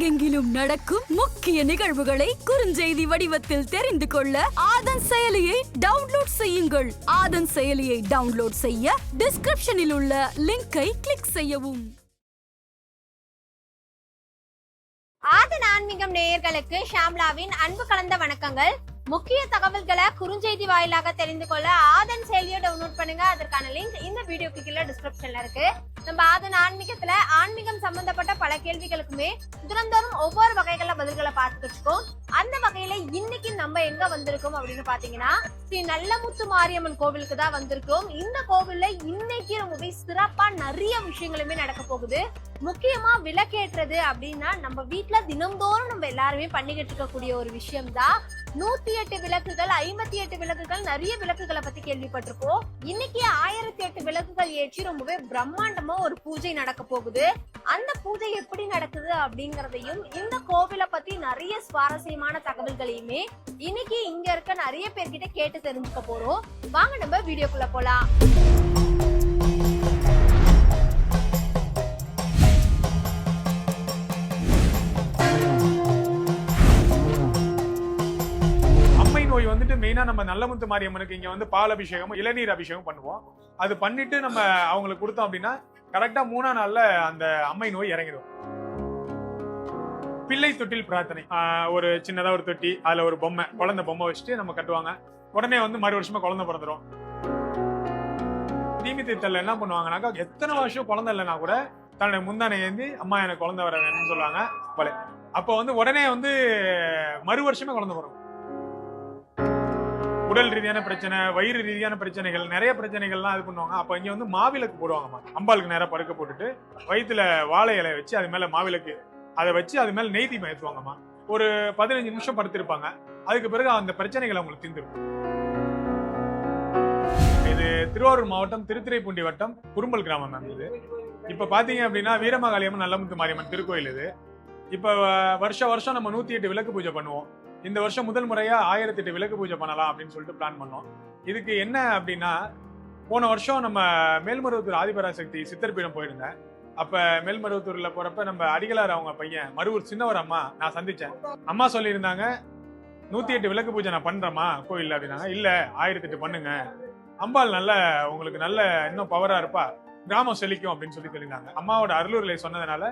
உலகெங்கிலும் நடக்கும் முக்கிய நிகழ்வுகளை குறுஞ்செய்தி வடிவத்தில் தெரிந்து கொள்ள ஆதன் செயலியை டவுன்லோட் செய்யுங்கள். ஆதன் செயலியை டவுன்லோட் செய்ய டிஸ்கிரிப்ஷனில் உள்ள லிங்கை கிளிக் செய்யவும். ஆதன் ஆன்மீகம் நேயர்களுக்கு ஷாம்லாவின் அன்பு கலந்த வணக்கங்கள். முக்கிய தகவல்களை குறுஞ்செய்தி வாயிலாக தெரிந்து கொள்ள ஆதன் செயலியை டவுன்லோட் பண்ணுங்க. அதற்கான லிங்க் இந்த வீடியோக்கு கீழே டிஸ்கிரிப்ஷன்ல இருக்கு. நம்ம ஆதன் ஆன்மீகத்துல ஆன்மீகம் சம்பந்தப்பட்ட பல கேள்விகளுக்குமே தினந்தோறும் ஒவ்வொரு வகைகள பதில்களை பார்த்துட்டு இருக்கோம் அந்த வகையில இன்னைக்கு நம்ம எங்க வந்திருக்கோம் அப்படின்னு பாத்தீங்கன்னா ஸ்ரீ நல்லமுத்து மாரியம்மன் கோவிலுக்கு தான் வந்திருக்கோம். இந்த கோவில்ல இன்னைக்கு ரொம்பவே சிறப்பா நிறைய விஷயங்களுமே நடக்க போகுது. முக்கியமா விளக்கேற்றது அப்படின்னா நம்ம வீட்டுல தினந்தோறும் நம்ம எல்லாருமே பண்ணிக்கிட்டு இருக்கக்கூடிய ஒரு விஷயம் தான் நூத்தி எட்டு விளக்குகள் ஐம்பத்தி எட்டு விளக்குகள் நிறைய விளக்குகளை பத்தி கேள்விப்பட்டிருப்போம். இன்னைக்கு ஆயிரத்தி எட்டு விளக்குகள் ஏற்றி ரொம்பவே பிரம்மாண்டமா ஒரு பூஜை நடக்க போகுது. அந்த பூஜை எப்படி நடக்குது அப்படிங்கறதையும் இந்த கோவிலை பத்தி நிறைய சுவாரஸ்யமான தகவல்களையுமே இன்னைக்கு இங்க இருக்க நிறைய பேர்கிட்ட கேட்டு தெரிஞ்சுக்க போறோம். வாங்க நம்ம வீடியோக்குள்ள போலாம். வந்துட்டு மெயினா நம்ம நல்லமுத்து மாரியம்மனுக்கு இங்க வந்து பால் அபிஷேகம் இளநீர் அபிஷேகம் பண்ணுவோம். அது பண்ணிட்டு நம்ம அவங்களுக்கு கொடுத்தோம் அப்படின்னா கரெக்டா மூணா நாள்ல அந்த அம்மை நோய் இறங்கிடும். பிள்ளை தொட்டில் பிரார்த்தனை. ஒரு சின்னதா ஒரு தொட்டி அதுல ஒரு பொம்மை குழந்தை பொம்மை வச்சுட்டு நம்ம கட்டுவாங்க. உடனே வந்து மறு வருஷமா குழந்தை பிறந்துரும். தீமி தீர்த்தல என்ன பண்ணுவாங்கன்னாக்கா எத்தனை வருஷம் குழந்தை இல்லைன்னா கூட தன்னுடைய முந்தானை ஏந்தி அம்மா எனக்கு குழந்தை வர வேணும்னு சொல்லுவாங்க. போல. அப்போ வந்து உடனே வந்து மறு வருஷமே குழந்தை பிறக்கும் உடல் ரீதியான பிரச்சனை வயிறு ரீதியான பிரச்சனைகள் நிறைய பிரச்சனைகள்லாம் இது பண்ணுவாங்க. அப்போ இங்கே வந்து மாவிளக்கு போடுவாங்கம்மா அம்பாளுக்கு நேராக படுக்க போட்டுட்டு வயிற்றுல வாழை இலையை வச்சு அது மேலே மாவிளக்கு அதை வச்சு அது மேலே நெய்தி ஏற்றுவாங்கம்மா ஒரு பதினஞ்சு நிமிஷம் படுத்திருப்பாங்க. அதுக்கு பிறகு அந்த பிரச்சனைகள் அவங்களுக்கு தீர்ந்துருக்கும் இது திருவாரூர் மாவட்டம் திருத்துறைப்பூண்டி வட்டம் குறும்பல் கிராமம் மேம் இது. இப்போ பார்த்தீங்க அப்படின்னா வீரமகாளியம்மன் நல்லமுத்து மாரியம்மன் திருக்கோயில் இது. இப்போ வருஷ வருஷம் நம்ம நூற்றி எட்டு விளக்கு பூஜை பண்ணுவோம். இந்த வருஷம் முதல் முறையாக ஆயிரத்தி எட்டு விளக்கு பூஜை பண்ணலாம் அப்படின்னு சொல்லிட்டு பிளான் பண்ணோம். இதுக்கு என்ன அப்படின்னா போன வருஷம் நம்ம மேல்மருவத்தூர் ஆதிபராசக்தி சித்தர் பீடம் போயிருந்தேன். அப்ப மேல்மருவத்தூர்ல போறப்ப நம்ம அடிகளார் அவங்க பையன் மருவூர் சின்னவர் அம்மா நான் சந்திச்சேன். அம்மா சொல்லியிருந்தாங்க நூத்தி எட்டு விளக்கு பூஜை நான் பண்றேம்மா கோயில் அப்படின்னாங்க. இல்ல ஆயிரத்தி எட்டு பண்ணுங்க. அம்பாள் நல்ல உங்களுக்கு நல்ல இன்னும் பவரா இருப்பா. கிராமம் செழிக்கும் அப்படின்னு சொல்லி சொல்லியிருந்தாங்க அம்மாவோட அருளூர்ல சொன்னதுனால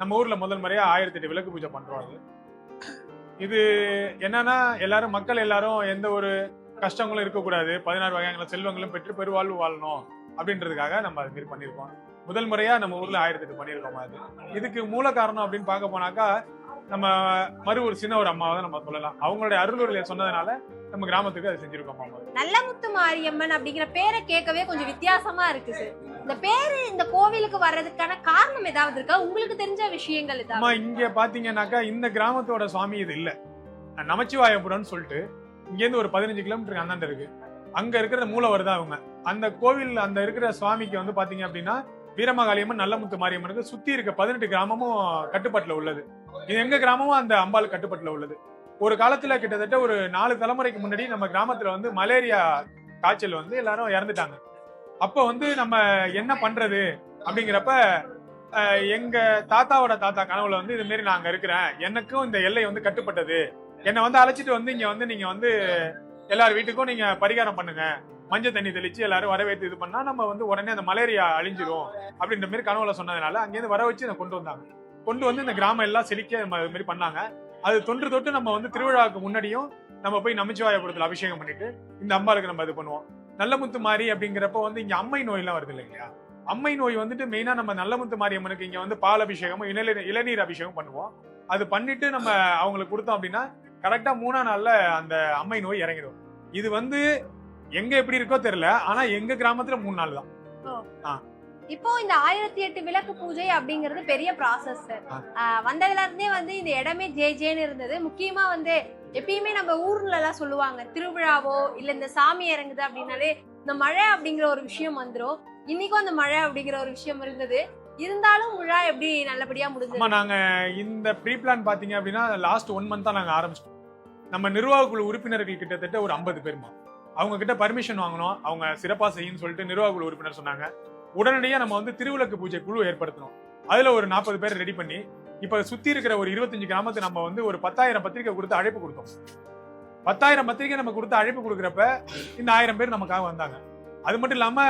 நம்ம ஊர்ல முதல் முறையா ஆயிரத்தி எட்டு விளக்கு பூஜை பண்றோம் அது. இது என்னன்னா எல்லாரும் மக்கள் எல்லாரும் எந்த ஒரு கஷ்டங்களும் இருக்கக்கூடாது. பதினாறு வகையான செல்வங்களும் பெற்று பெருவாழ்வு வாழணும் அப்படின்றதுக்காக நம்ம அது மாதிரி பண்ணியிருக்கோம். முதல் முறையா நம்ம ஊர்ல ஆயிரத்துக்கு பண்ணியிருக்கோம் அது. இதுக்கு மூல காரணம் அப்படின்னு பார்க்க போனாக்கா நம்ம மறு ஒரு சின்ன ஒரு அம்மாவை தான் நம்ம சொல்லலாம். அவங்களுடைய அருளூரில் சொன்னதுனால நம்ம கிராமத்துக்கு அதை செஞ்சிருக்கோம். அம்மா நல்லமுத்து மாரியம்மன் அப்படிங்கிற பேரை கேட்கவே கொஞ்சம் வித்தியாசமா இருக்கு சார் இந்த பேரு இந்த கோவிலுக்கு வர்றதுக்கான காரணம் ஏதாவது இருக்கா? உங்களுக்கு தெரிஞ்ச விஷயங்கள் ஏதாவது இங்க பாத்தீங்கன்னாக்கா இந்த கிராமத்தோட சுவாமி இது இல்ல. நமச்சிவாயபுரம்னு சொல்லிட்டு இங்க இருந்து ஒரு பதினஞ்சு கிலோமீட்டருக்கு அந்தாண்ட இருக்கு. அங்க இருக்கிற மூலவர் தான் அவங்க அந்த கோவில் அந்த இருக்கிற சுவாமிக்கு வந்து பாத்தீங்க அப்படின்னா வீரமகாளியம்மன் நல்லமுத்து மாரியம்மனுக்கு சுத்தி இருக்க பதினெட்டு கிராமமும் கட்டுப்பாட்டுல உள்ளது. இது எங்க கிராமமும் அந்த அம்பாள் கட்டுப்பாட்டுல உள்ளது. ஒரு காலத்துல கிட்டத்தட்ட ஒரு நாலு தலைமுறைக்கு முன்னாடி நம்ம கிராமத்துல வந்து மலேரியா காய்ச்சல் வந்து எல்லாரும் இறந்துட்டாங்க. அப்ப வந்து நம்ம என்ன பண்றது அப்படிங்கிறப்ப எங்க தாத்தாவோட தாத்தா கனவுல வந்து இது மாரி நாங்க இருக்கிறேன். எனக்கும் இந்த எல்லை வந்து கட்டுப்பட்டது. என்னை வந்து அழைச்சிட்டு வந்து இங்க வந்து நீங்க வந்து எல்லார் வீட்டுக்கும் நீங்க பரிகாரம் பண்ணுங்க. மஞ்சள் தண்ணி தெளிச்சு எல்லாரும் வரவேற்று இது பண்ணா நம்ம வந்து உடனே அந்த மலேரியா அழிஞ்சிரும் அப்படின்ற மாதிரி கனவுல சொன்னதுனால அங்கேருந்து வர வச்சு இதை கொண்டு வந்தாங்க. கொண்டு வந்து இந்த கிராமம் எல்லாம் செழிக்க நம்ம இது மாதிரி பண்ணாங்க. அது தொன்று தொட்டு நம்ம வந்து திருவிழாவுக்கு முன்னாடியும் நம்ம போய் நமச்சிவாயபுரத்துல அபிஷேகம் பண்ணிட்டு இந்த அம்பாளுக்கு நம்ம இது பண்ணுவோம். நல்லமுத்து மாரி அப்படிங்கிறப்ப வந்து இங்க அம்மை நோயெல்லாம் வருது இல்லைங்களா? அம்மை நோய் வந்துட்டு மெயினா நம்ம நல்லமுத்து மாரியம்மனுக்கு இங்க வந்து பால் அபிஷேகமும் இளநீர் இளநீர் அபிஷேகம் பண்ணுவோம். அது பண்ணிட்டு நம்ம அவங்களுக்கு கொடுத்தோம் அப்படின்னா கரெக்டா மூணா நாள்ல அந்த அம்மை நோய் இறங்கிடும். இது வந்து எங்க எப்படி இருக்கோ தெரியல ஆனா எங்க கிராமத்துல மூணு நாள் தான். இப்போ இந்த ஆயிரத்தி எட்டு விளக்கு பூஜை அப்படிங்கிறது பெரிய ப்ராசஸ். வந்ததுல இருந்தே வந்து இந்த இடமே ஜே ஜேன்னு இருந்தது. முக்கியமா வந்து எப்பயுமே நம்ம ஊர்ல எல்லாம் சொல்லுவாங்க திருவிழாவோ இல்ல இந்த சாமி இறங்குது அப்படின்னாலே இந்த மழை அப்படிங்கிற ஒரு விஷயம் வந்துடும் இன்னைக்கும் அந்த மழை அப்படிங்கிற ஒரு விஷயம் இருந்தது. இருந்தாலும் விழா எப்படி நல்லபடியா ஆமா முடிஞ்சது நாங்க இந்த ப்ரீ பிளான் பாத்தீங்க அப்படின்னா லாஸ்ட் ஒன் மந்த் தான் நாங்க ஆரம்பிச்சிட்டோம். நம்ம நிர்வாக குழு உறுப்பினர்கள் கிட்டத்தட்ட ஒரு ஐம்பது பேருமா. அவங்க கிட்ட பர்மிஷன் வாங்கணும் அவங்க சிறப்பா செய்யுன்னு சொல்லிட்டு நிர்வாக குழு உறுப்பினர் சொன்னாங்க. உடனடியாக நம்ம வந்து திருவிளக்கு பூஜை குழு ஏற்படுத்தணும் அதுல ஒரு நாற்பது பேர் ரெடி பண்ணி இப்ப சுத்தி இருக்கிற ஒரு இருபத்தஞ்சு கிராமத்தை நம்ம வந்து ஒரு பத்தாயிரம் பத்திரிக்கை கொடுத்து அழைப்பு கொடுத்தோம். பத்தாயிரம் பத்திரிக்கை நம்ம கொடுத்து அழைப்பு கொடுக்குறப்ப இந்த ஆயிரம் பேர் நமக்காக வந்தாங்க. அது மட்டும் இல்லாம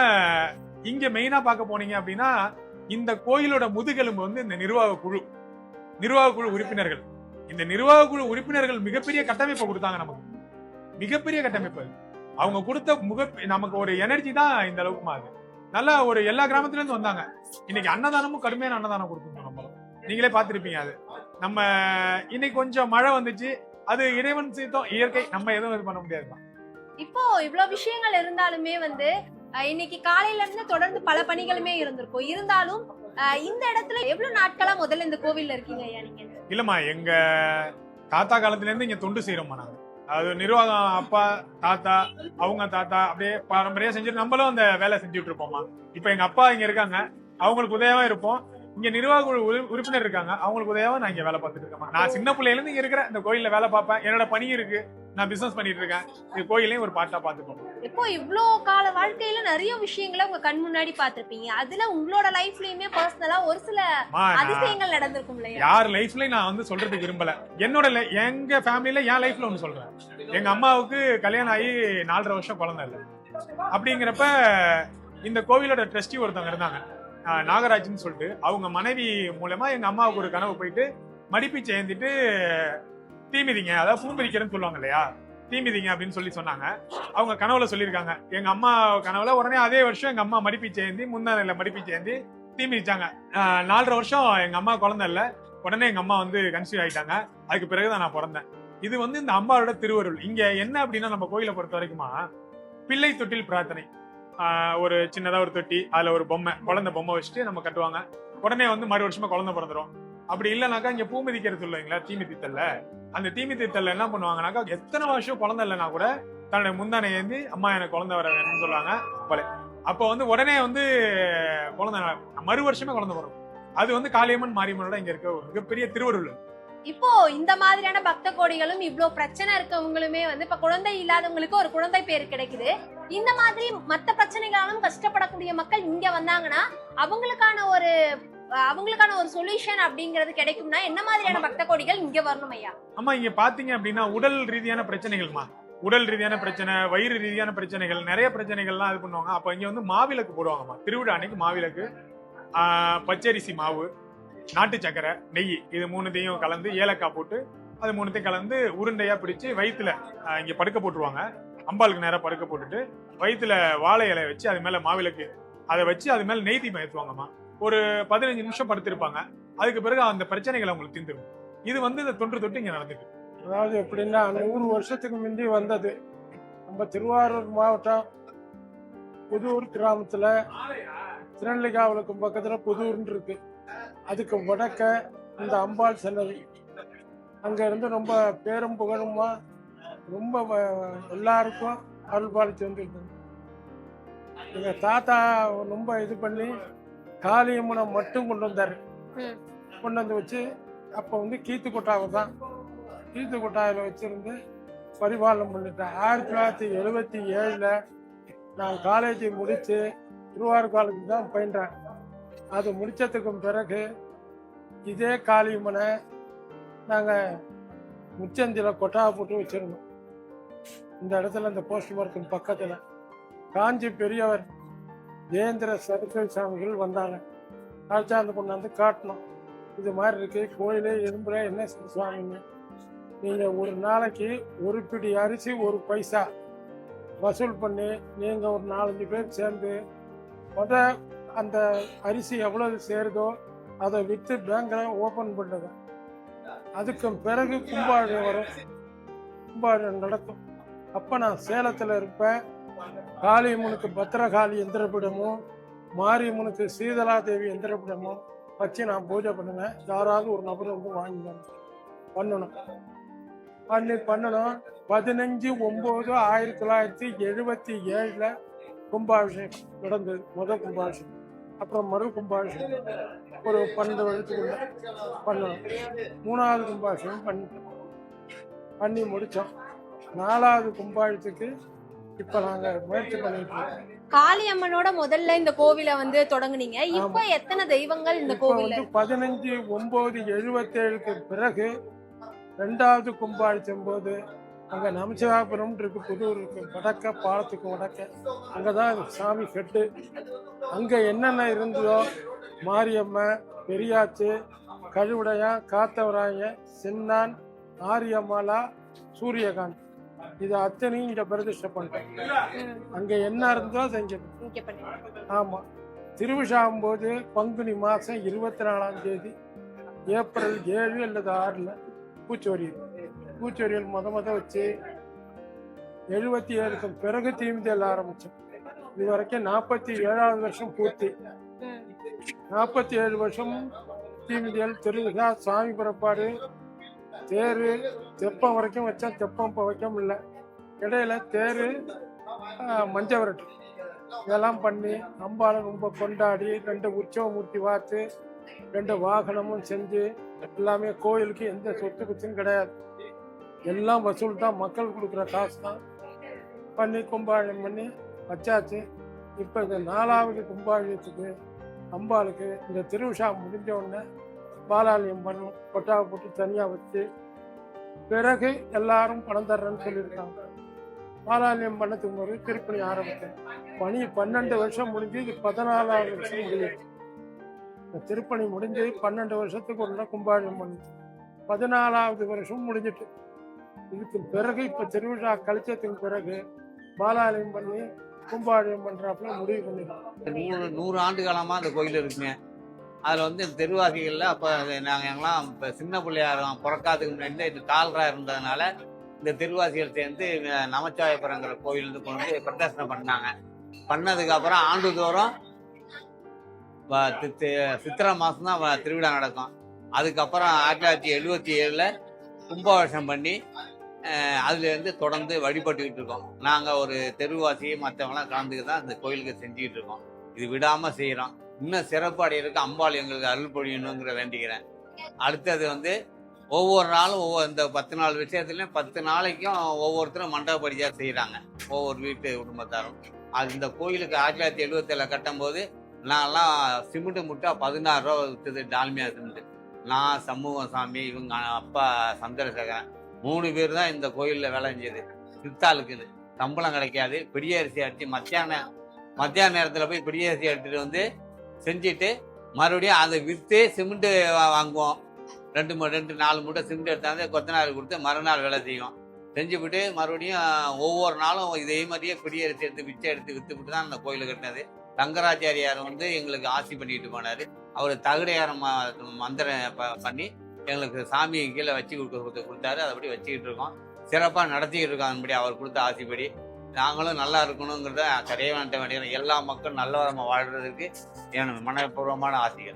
இங்க மெயினா பார்க்க போனீங்க அப்படின்னா இந்த கோயிலோட முதுகெலும்பு வந்து இந்த நிர்வாக குழு நிர்வாக குழு உறுப்பினர்கள். இந்த நிர்வாக குழு உறுப்பினர்கள் மிகப்பெரிய கட்டமைப்பை கொடுத்தாங்க நமக்கு. மிகப்பெரிய கட்டமைப்பு அவங்க கொடுத்த முக நமக்கு ஒரு எனர்ஜி தான் இந்த அளவுக்கு மாறுது நல்லா ஒரு எல்லா கிராமத்துல இருந்து வந்தாங்க. இன்னைக்கு அன்னதானமும் கடுமையான அன்னதானம் கொடுத்துருந்தோம் நம்ம. நீங்களே பார்த்திருப்பீங்க அது. நம்ம இன்னைக்கு கொஞ்சம் மழை வந்துச்சு. அது இறைவன் சீத்தம் இயற்கை நம்ம எதுவும் இது பண்ண முடியாதுதான் இப்போ இவ்வளவு விஷயங்கள் இருந்தாலுமே வந்து இன்னைக்கு காலையில இருந்து தொடர்ந்து பல பணிகளுமே இருந்திருக்கும். இருந்தாலும் இந்த இடத்துல எவ்வளவு நாட்களா முதல்ல இந்த கோவில்ல இருக்கீங்க ஐயா நீங்க? இல்லம்மா எங்க தாத்தா காலத்துல இருந்து இங்க தொண்டு செய்யறோம்மா நாங்க. அது நிர்வாகம் அப்பா தாத்தா அவங்க தாத்தா அப்படியே பாரம்பரியா செஞ்சுட்டு நம்மளும் அந்த வேலை செஞ்சுட்டு இருப்போம்மா. இப்ப எங்க அப்பா இங்க இருக்காங்க. அவங்களுக்கு உதவியா இருப்போம். இங்க நிர்வாக குழு உறு- உறுப்பினர் இருக்காங்க. அவங்களுக்கு உதவியா நான் இங்க வேலை பார்த்துட்டு இருக்கேன் நான் சின்ன பிள்ளையில இருந்து இங்க இருக்கிறேன் இந்த கோயில்ல வேலை பார்ப்பேன். என்னோட பணி இருக்கு. நான் பிசினஸ் பண்ணிட்டு இருக்கேன். இந்த கோயிலையும் ஒரு பாட்டா பார்த்துப்போம் இப்போ இவ்ளோ கால வாழ்க்கையில நிறைய விஷயங்களை உங்க கண் முன்னாடி பார்த்திருப்பீங்க. அதுல உங்களோட லைஃப்லயுமே பர்சனலா ஒரு சில அதிசயங்கள் நடந்திருக்கும் இல்லையா? யார் லைஃப்லயும் நான் வந்து சொல்றதுக்கு விரும்பல. என்னோட எங்க ஃபேமிலில என் லைஃப்ல ஒண்ணு சொல்றேன். எங்க அம்மாவுக்கு கல்யாணம் ஆகி நாலரை வருஷம் குழந்தை இல்லை. அப்படிங்கிறப்ப இந்த கோவிலோட ட்ரஸ்டி ஒருத்தவங்க இருந்தாங்க. நாகராஜ்னு சொல்லிட்டு அவங்க மனைவி மூலமா எங்க அம்மாவுக்கு ஒரு கனவு போயிட்டு மடிப்பீச்சை ஏந்திட்டு தீமிதிங்க அதாவது பூமிதிக்கிறேன்னு சொல்லுவாங்க இல்லையா? தீமிதிங்க அப்படின்னு சொல்லி சொன்னாங்க. அவங்க கனவுல சொல்லியிருக்காங்க. எங்க அம்மா கனவுல உடனே அதே வருஷம் எங்க அம்மா மடிப்பீச்சை ஏந்தி முந்தானையில மடிப்பீச்சை ஏந்தி தீமிதிச்சாங்க. நாலரை வருஷம் எங்க அம்மா குழந்தை இல்ல. உடனே எங்க அம்மா வந்து கன்சீவ் ஆயிட்டாங்க. அதுக்கு பிறகுதான் நான் பிறந்தேன். இது வந்து இந்த அம்மாவோட திருவருள். இங்க என்ன அப்படின்னா நம்ம கோயிலை பொறுத்த வரைக்குமா பிள்ளை தொட்டில் பிரார்த்தனை. ஒரு சின்னதா ஒரு தொட்டி அதுல ஒரு பொம்மை குழந்தை பொம்மை வச்சுட்டு நம்ம கட்டுவாங்க. உடனே வந்து மறு வருஷமா குழந்தை பிறந்துரும். அப்படி இல்லைனாக்கா இங்க பூ மிதிக்கிறது இல்லைங்களா தீமிதித்தல்ல அந்த தீமிதித்தல்ல என்ன பண்ணுவாங்கனாக்கா எத்தனை வருஷம் குழந்தை இல்லைனா கூட தன்னுடைய முந்தானை ஏந்தி அம்மா எனக்கு குழந்தை வர வேணும்னு சொல்லுவாங்க போல அப்போ வந்து உடனே வந்து குழந்தை மறு வருஷமே குழந்தை வரும் அது வந்து காளியம்மன் மாரியம்மனோட இங்க இருக்க ஒரு மிகப்பெரிய திருவருள் இப்போ இந்த மாதிரியான பக்த கோடிகளும் இவ்ளோ பிரச்சனை இருக்கவங்களுமே வந்து இப்ப குழந்தை இல்லாதவங்களுக்கு ஒரு குழந்தை பேர் கிடைக்குது. இந்த மாதிரி மத்த பிரச்சனைகளாலும் கஷ்டப்படக்கூடிய மக்கள் இங்க வந்தாங்கன்னா அவங்களுக்கான ஒரு அவங்களுக்கான ஒரு சொல்யூஷன் அப்படிங்கிறது கிடைக்கும்னா என்ன மாதிரியான பக்த கோடிகள் இங்க வரணும் ஐயா? அம்மா இங்க பாத்தீங்க அப்படின்னா உடல் ரீதியான பிரச்சனைகள்மா. உடல் ரீதியான பிரச்சனை வயிறு ரீதியான பிரச்சனைகள் நிறைய பிரச்சனைகள்லாம் இது பண்ணுவாங்க. அப்ப இங்க வந்து மாவிளக்கு போடுவாங்கம்மா. திருவிழா அன்னைக்கு மாவிளக்கு பச்சரிசி மாவு நாட்டு சக்கரை நெய் இது மூணுத்தையும் கலந்து ஏலக்காய் போட்டு அது மூணுத்தையும் கலந்து உருண்டையா பிடிச்சு வயிற்றுல இங்க படுக்க போட்டுருவாங்க. அம்பாளுக்கு நேரம் படுக்க போட்டுட்டு வயிற்றுல வாழை இலைய வச்சு அது மேல மாவிளக்கு அதை வச்சு அது மேல நெய் தீபம் ஏற்றுவாங்கம்மா ஒரு பதினஞ்சு நிமிஷம் படுத்திருப்பாங்க. அதுக்கு பிறகு அந்த பிரச்சனைகள் அவங்களுக்கு தீர்ந்துடும் இது வந்து இந்த தொன்று தொட்டு இங்க நடந்துட்டு அதாவது எப்படின்னா நூறு வருஷத்துக்கு முந்தி வந்தது. நம்ம திருவாரூர் மாவட்டம் புதூர் கிராமத்துல திருநெல்லிகாவலுக்கும் பக்கத்துல புதூர்னு இருக்கு. அதுக்கு வடக்க இந்த அம்பாள் சன்னதி அங்க இருந்து ரொம்ப பேரும் புகழுமா ரொம்ப எல்லாருக்கும் அருள் பாலிச்சு வந்துருக்கு எங்க தாத்தா ரொம்ப இது பண்ணி காளியம்மனை மட்டும் கொண்டு வந்தாரு. கொண்டு வந்து வச்சு அப்போ வந்து கீத்து கொட்டாவை தான். கீத்து கொட்டாயில் வச்சிருந்து பரிபாலனம் பண்ணிட்டேன் ஆயிரத்தி தொள்ளாயிரத்தி எழுபத்தி ஏழில் நான் காலேஜை முடித்து திருவாரூர் காலேஜ் தான் பயின்றேன். அது முடித்ததுக்கும் பிறகு இதே காளியம்மனை நாங்கள் முச்சந்தியில் கொட்டா போட்டு வச்சிருந்தோம். இந்த இடத்துல இந்த போஸ்ட் மார்க்கின் பக்கத்தில். காஞ்சி பெரியவர் ஜெயேந்திர சரஸ்வதி சாமிகள் வந்தாங்க. அழைச்சாந்து கொண்டாந்து காட்டினோம் இது மாதிரி இருக்கு. கோயிலே எறும்புல என்ன சுவாமிங்க நீங்கள் ஒரு நாளைக்கு ஒரு பிடி அரிசி ஒரு பைசா வசூல் பண்ணி நீங்கள் ஒரு நாலஞ்சு பேர் சேர்ந்து மொதல் அந்த அரிசி எவ்வளவு சேருதோ அதை விற்று பேங்க்ல ஓபன் பண்ணுங்க அதுக்கு பிறகு கும்பாபிஷேகம் வரும். கும்பாபிஷேகம் நடக்கும். அப்ப நான் சேலத்துல இருப்பேன். காளியம்மனுக்கு பத்திரகாளி எந்திரப்பீடமும் மாரியம்மனுக்கு சீதலா தேவி எந்திரப்பீடமும் வச்சு நான் பூஜை பண்ணுவேன். யாராவது ஒரு நபர் வந்து வாங்கிக்கணும் பண்ணணும். பண்ணி பண்ணணும். பதினஞ்சு ஒம்பது ஆயிரத்தி தொள்ளாயிரத்தி எழுபத்தி ஏழில் கும்பாபிஷேகம் நடந்தது. முதல் கும்பாபிஷேகம். அப்புறம் மறு கும்பாபிஷேகம். ஒரு பன்னெண்டு வருஷத்துக்குள்ள பண்ணணும் மூணாவது கும்பாபிஷேகம் பண்ணிட்டோம் பண்ணி முடித்தோம் நாலாவது கும்பாபிஷத்துக்கு இப்போ நாங்கள் முயற்சி பண்ணிட்டு இருக்கோம். காளியம்மனோட முதல்ல இந்த கோவிலை வந்து தொடங்குனீங்க. இப்ப எத்தனை தெய்வங்கள் இந்த வந்து பதினஞ்சு ஒன்பது எழுபத்தேழுக்கு பிறகு ரெண்டாவது கும்பாபிஷேகம் போது அங்க நமசிவாபுரம் இருக்கு புதூர் இருக்கு வடக்க பாலத்துக்கு வடக்க. அங்கதான் சாமி கெட்டு அங்க என்னென்ன இருந்ததோ மாரியம்மன் பெரியாச்சு கழுவுடையா காத்தவராய சின்னான் ஆரியமாலா சூரியகாந்த். இது அத்தனையும் இங்க பிரதிஷ்டை பண்ணிட்டேன் அங்க என்ன இருந்தோ அதை இங்க இங்க பண்ணுங்க ஆமா. திருவிழாவும் போது பங்குனி மாசம் இருபத்தி நாலாம் தேதி ஏப்ரல் ஏழு அல்லது ஆறுல பூச்சொரியல் பூச்சொரியல் முத முத வச்சு எழுபத்தி ஏழுக்கு பிறகு தீமிதியல் ஆரம்பிச்சோம். இது வரைக்கும் நாற்பத்தி ஏழாவது வருஷம் பூர்த்தி. நாற்பத்தி ஏழு வருஷம் தீமிதியல் திருவிழா சாமி புறப்பாடு தேரு தெப்பம் வரைக்கும் வச்சோம். தெப்பம் இப்போ வைக்க முடியல. இடையில தேரு மஞ்ச விரட்டு. இதெல்லாம் பண்ணி அம்பாளை ரொம்ப கொண்டாடி ரெண்டு உற்சவ மூர்த்தி பார்த்து ரெண்டு வாகனமும் செஞ்சு எல்லாமே கோயிலுக்கு எந்த சொத்து குத்தும் கிடையாது. எல்லாம் வசூல் தான் மக்கள் கொடுக்குற காசு தான். பண்ணி கும்பாழம் பண்ணி வச்சாச்சு. இப்போ இந்த நாலாவது கும்பாழியத்துக்கு அம்பாளுக்கு இந்த திருவிழா முடிஞ்ச உடனே பாலாலயம் பண்ணும் கொட்டாவை போட்டு தனியாக வச்சு பிறகு எல்லாரும் பணம் தர்றேன்னு சொல்லியிருக்காங்க. பாலாலயம் பண்ணதுக்கு முறை திருப்பணி ஆரம்பித்தேன் பணி பன்னெண்டு வருஷம் முடிஞ்சு இது பதினாலாவது வருஷம் முடியுது இந்த திருப்பணி முடிஞ்சு பன்னெண்டு வருஷத்துக்கு ஒரு கும்பாபிஷேகம் பண்ணுச்சு பதினாலாவது வருஷம் முடிஞ்சிட்டு. இதுக்கு பிறகு இப்போ திருவிழா கழிச்சதுக்கு பிறகு பாலாலயம் பண்ணி கும்பாலயம் பண்றாப்புல முடிவு பண்ணிருக்கோம் நூறு நூறு ஆண்டு காலமாக அந்த கோயில் இருக்குங்க. அதில் வந்து இந்த தெருவாசிகளில் அப்போ நாங்கள் எங்கெல்லாம் இப்போ சின்ன பிள்ளையார் பிறக்காதுக்கு முன்னாடி இந்த கால்ரா இருந்ததுனால இந்த தெருவாசிகள் சேர்ந்து நமச்சாயபுரங்கிற நமச்சிவாயபுரங்கிற கோயில் வந்து கொண்டு வந்து பிரதர்சனம் பண்ணாங்க. பண்ணதுக்கு அப்புறம் ஆண்டுதோறும் சித்திரை மாதம் தான் திருவிழா நடக்கும். அதுக்கப்புறம் ஆயிரத்தி தொள்ளாயிரத்தி எழுபத்தி ஏழில் கும்பாபிஷம் பண்ணி அதுலேருந்து தொடர்ந்து வழிபட்டுக்கிட்டு இருக்கோம். நாங்கள் ஒரு தெருவாசியை மற்றவங்களாம் கலந்துக்கு தான் இந்த கோயிலுக்கு செஞ்சுக்கிட்டு இருக்கோம். இது விடாமல் செய்கிறோம் இன்னும் சிறப்பு அடையிறதுக்கு அம்பாள் எங்களுக்கு அருள் பொழியணுங்கிற வேண்டிக்கிறேன். அடுத்தது வந்து ஒவ்வொரு நாளும் ஒவ்வொரு இந்த பத்து நாள் விஷயத்துலையும் பத்து நாளைக்கும் ஒவ்வொருத்தரும் மண்டப செய்கிறாங்க ஒவ்வொரு வீட்டு குடும்பத்தாரும். அது இந்த கோயிலுக்கு ஆயிரத்தி தொள்ளாயிரத்தி எழுபத்தேழில் கட்டும்போது நான்லாம் சிமெண்ட்டு முட்டா பதினாறு ரூபா விற்றுது டால்மியா சிமெண்ட்டு நான் சமூகம் சாமி இவங்க அப்பா சந்திரசேகரன் மூணு பேர் தான் இந்த கோயிலில் வேலை செஞ்சது. சித்தாளுக்குன்னு சம்பளம் கிடைக்காது. பெரிய அரிசி அடிச்சு மத்தியானம் மத்தியான நேரத்தில் போய் பெரிய அரிசி எடுத்துட்டு வந்து செஞ்சுட்டு மறுபடியும் அதை விற்று சிமெண்ட்டு வாங்குவோம். ரெண்டு மூணு ரெண்டு நாலு மூட்டை சிமெண்ட் எடுத்தாந்து கொத்தனார் கொடுத்து மறுநாள் வேலை செய்வோம் செஞ்சுவிட்டு மறுபடியும் ஒவ்வொரு நாளும் இதே மாதிரியே பெரிய அரிசி எடுத்து மிச்சம் எடுத்து விற்றுவிட்டு தான் அந்த கோயில் கட்டினது. சங்கராச்சாரியார் வந்து எங்களுக்கு ஆசி பண்ணிட்டு போனார். அவர் தகுடையாரம் மந்திரம் ப- பண்ணி எங்களுக்கு சாமி கீழே வச்சு கொடுக்க கொடுத்தாரு. அதைப்படி வச்சுக்கிட்டு இருக்கோம். சிறப்பாக நடத்திக்கிட்டு இருக்கோம் அதன்படி அவர் கொடுத்த ஆசைப்படி. நாங்களும் நல்லா இருக்கணுங்கிறத வேண்ட வேண்டிய எல்லா மக்களும் நல்லவரமாக வாழ்றதுக்கு என் மனப்பூர்வமான ஆசைகள்.